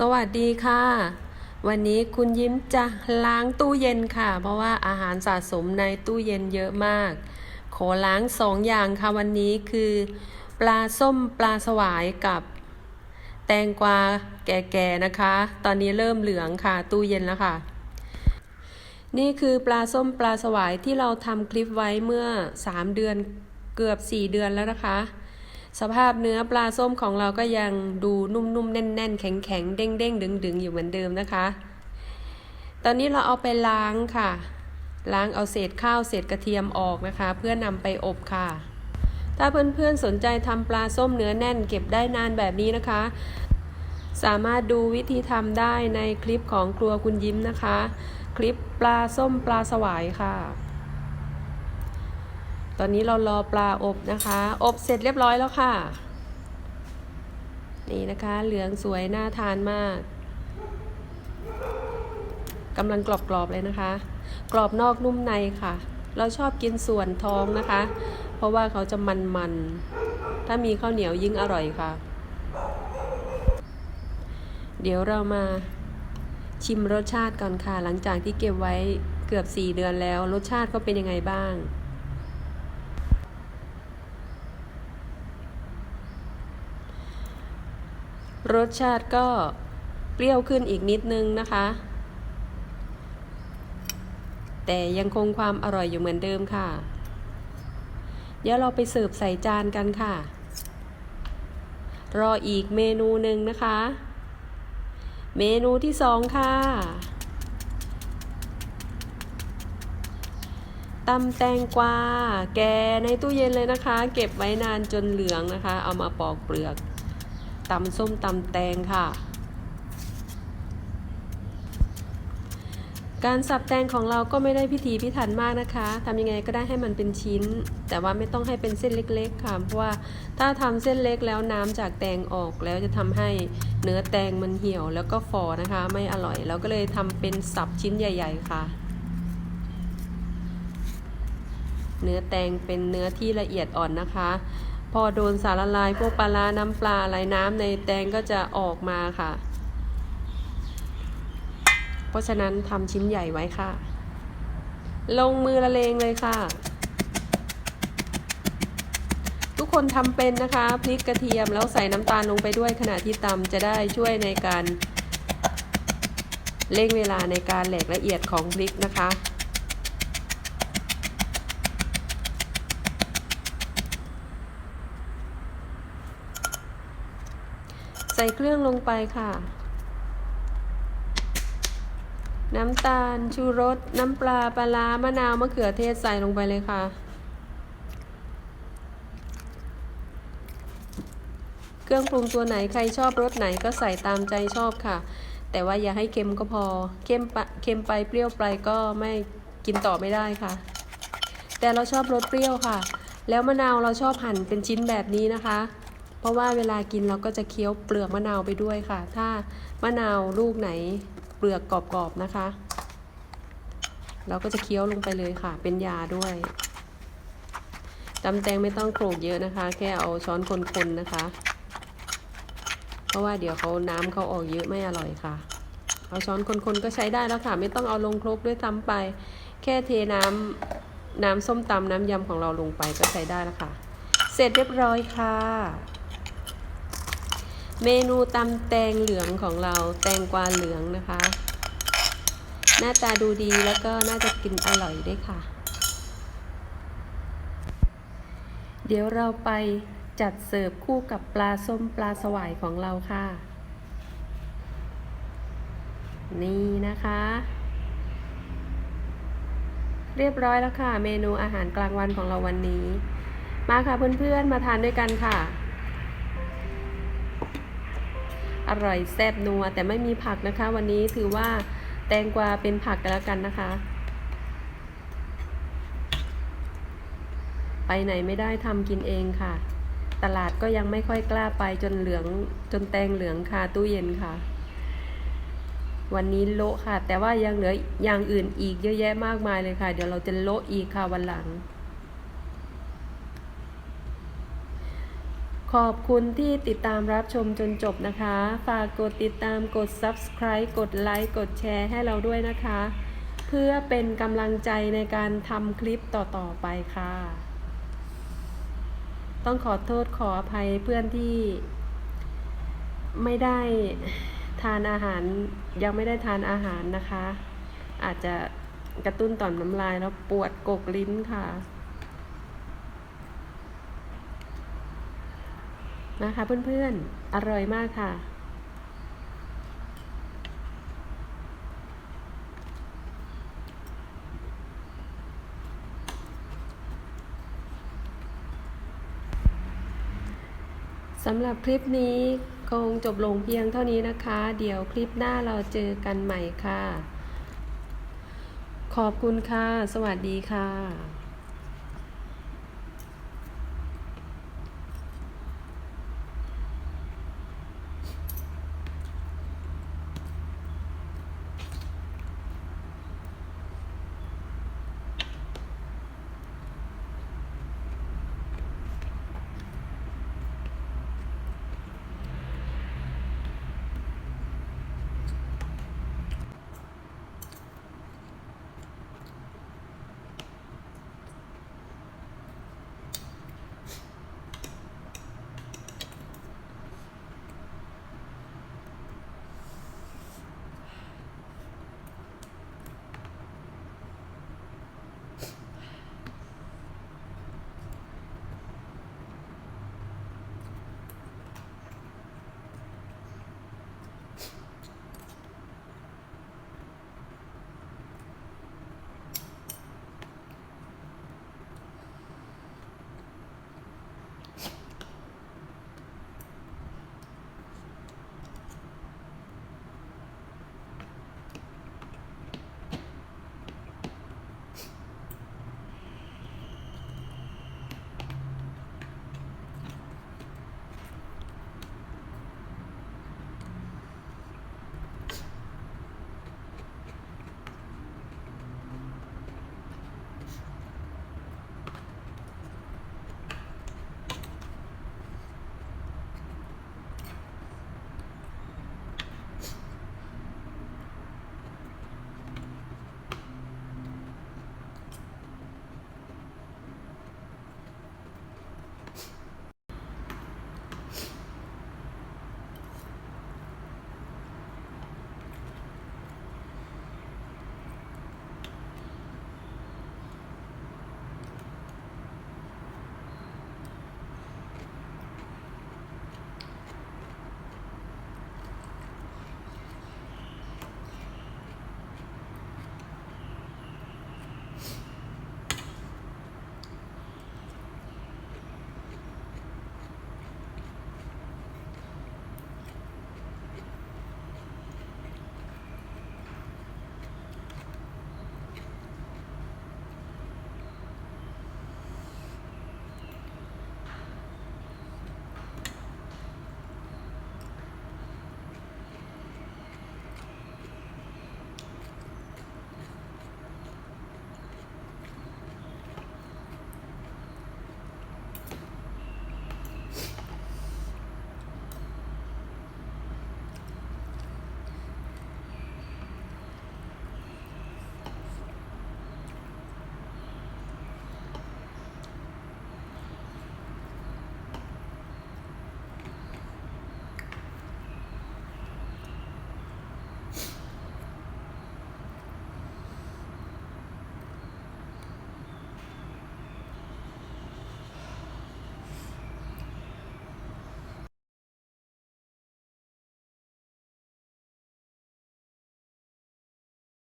สวัสดีค่ะ วันนี้คุณยิ้มจะล้างตู้เย็นค่ะ เพราะว่าอาหารสะสมในตู้เย็นเยอะมาก ขอล้างสองอย่างค่ะวันนี้คือ ปลาส้มปลาสวายกับ แตงกวาแก่ๆนะคะ ตอนนี้เริ่มเหลืองค่ะ ตู้เย็นแล้วค่ะ นี่คือปลาส้มปลาสวายที่เราทำคลิปไว้เมื่อ 3 เดือนเกือบ 4 เดือนแล้วนะคะ สภาพเนื้อปลาส้มของเราก็ยังดูนุ่มๆ แน่นๆ แข็งๆ เด้งๆ ดึงๆ อยู่เหมือนเดิมนะคะ ตอนนี้เราเอาไปล้างค่ะ ล้างเอาเศษข้าวเศษกระเทียมออกนะคะ เพื่อนำไปอบค่ะ ถ้าเพื่อนๆ สนใจทำปลาส้มเนื้อแน่นเก็บได้นานแบบนี้นะคะ สามารถดูวิธีทำได้ในคลิปของครัวคุณยิ้มนะคะ คลิปปลาส้มปลาสวายค่ะ ตอนนี้เรารอปลาอบนะคะ อบเสร็จเรียบร้อยแล้วค่ะ นี่นะคะเหลืองสวยน่าทานมากกำลังกรอบๆเลยนะคะ กรอบนอกนุ่มในค่ะ เราชอบกินส่วนท้องนะคะ เพราะว่าเขาจะมันๆ ถ้ามีข้าวเหนียวยิ่งอร่อยค่ะ เดี๋ยวเรามาชิมรสชาติก่อนค่ะ หลังจากที่เก็บไว้เกือบ 4 เดือนแล้ว รสชาติเขาเป็นยังไงบ้าง รสชาติก็เปรี้ยวขึ้นอีกนิดนึงนะคะ แต่ยังคงความอร่อยอยู่เหมือนเดิมค่ะ เดี๋ยวเราไปเสิร์ฟใส่จานกันค่ะ รออีกเมนูหนึ่งนะคะ เมนูที่สองค่ะตำแตงกวา แกในตู้เย็นเลยนะคะ เก็บไว้นานจนเหลืองนะคะ เอามาปอกเปลือก ตำส้มตำแตงค่ะ การสับแตงของเราก็ไม่ได้พิถีพิถันมากนะคะทำยังไงก็ได้ให้มันเป็นชิ้น แต่ว่าไม่ต้องให้เป็นเส้นเล็ก ๆ ค่ะ เพราะว่าถ้าทำเส้นเล็กแล้วน้ำจากแตงออกแล้วจะทำให้เนื้อแตงมันเหี่ยวแล้วก็ฟอนะคะ ไม่อร่อย เราก็เลยทำเป็นสับชิ้นใหญ่ ๆ ค่ะเนื้อแตงเป็นเนื้อที่ละเอียดอ่อนนะคะ พอโดนสารละลายพวกปลาร้าน้ำปลาอะไรน้ำในแตงก็จะออกมาค่ะ เพราะฉะนั้นทำชิ้นใหญ่ไว้ค่ะ ลงมือละเลงเลยค่ะ ทุกคนทำเป็นนะคะ พริกกระเทียมแล้วใส่น้ำตาลลงไปด้วยขณะที่ตำจะได้ช่วยในการเร่งเวลาในการแหลกละเอียดของพริกนะคะ ใส่เครื่องลงไปค่ะ น้ำตาลชูรส น้ำปลาปลาร้ามะนาวมะเขือเทศใส่ลงไปเลยค่ะ เครื่องปรุงตัวไหนใครชอบรสไหนก็ใส่ตามใจชอบค่ะ แต่ว่าอย่าให้เค็มก็พอเค็มปะเค็มไปเปรี้ยวไปก็ไม่กินต่อไม่ได้ค่ะ แต่เราชอบรสเปรี้ยวค่ะ แล้วมะนาวเราชอบหั่นเป็นชิ้นแบบนี้นะคะ ราะว่าเวลากินเราก็จะเคี้ยวเปลือกมะนาวไปด้วยค่ะ ถ้ามะนาวลูกไหนเปลือกกรอบๆนะคะ เราก็จะเคี้ยวลงไปเลยค่ะ เป็นยาด้วยตำแตงไม่ต้องโขลกเยอะนะคะ แค่เอาช้อนคนๆนะคะ เพราะว่าเดี๋ยวเขาน้ำเขาออกเยอะไม่อร่อยค่ะ เอาช้อนคนๆก็ใช้ได้แล้วค่ะ ไม่ต้องเอาลงครกด้วยซ้ำไป แค่เทน้ำน้ำส้มตำน้ำยำของเราลงไปก็ใช้ได้แล้วค่ะ เสร็จเรียบร้อยค่ะ เมนูตำแตงเหลืองของเราแตงกวาเหลืองนะคะ หน้าตาดูดีแล้วก็น่าจะกินอร่อยด้วยค่ะ เดี๋ยวเราไปจัดเสิร์ฟคู่กับปลาส้มปลาสวายของเราค่ะ นี่นะคะ เรียบร้อยแล้วค่ะ เมนูอาหารกลางวันของเราวันนี้ มาค่ะเพื่อนๆมาทานด้วยกันค่ะ อร่อยแซ่บนัวแต่ไม่มีผักนะคะ วันนี้ถือว่าแตงกวาเป็นผักกันแล้วกันนะคะ ไปไหนไม่ได้ทำกินเองค่ะ ตลาดก็ยังไม่ค่อยกล้าไปจนเหลืองจนแตงเหลืองคาตู้เย็นค่ะ วันนี้โละค่ะ แต่ว่ายังเหลืออย่างอื่นอีกเยอะแยะมากมายเลยค่ะ เดี๋ยวเราจะโละอีกค่ะวันหลัง ขอบคุณที่ติดตามรับชมจนจบนะคะ ฝากกดติดตามกด subscribe กดไลค์กดแชร์ให้เราด้วยนะคะ เพื่อเป็นกำลังใจในการทำคลิปต่อๆไปค่ะ ต้องขอโทษขออภัยเพื่อนที่ไม่ได้ทานอาหารยังไม่ได้ทานอาหารนะคะ อาจจะกระตุ้นต่อมน้ำลายแล้วปวดกกลิ้นค่ะ นะคะเพื่อนๆ อร่อยมากค่ะสำหรับคลิปนี้คงจบลงเพียงเท่านี้นะคะ เดี๋ยวคลิปหน้าเราเจอกันใหม่ค่ะ ขอบคุณค่ะ สวัสดีค่ะ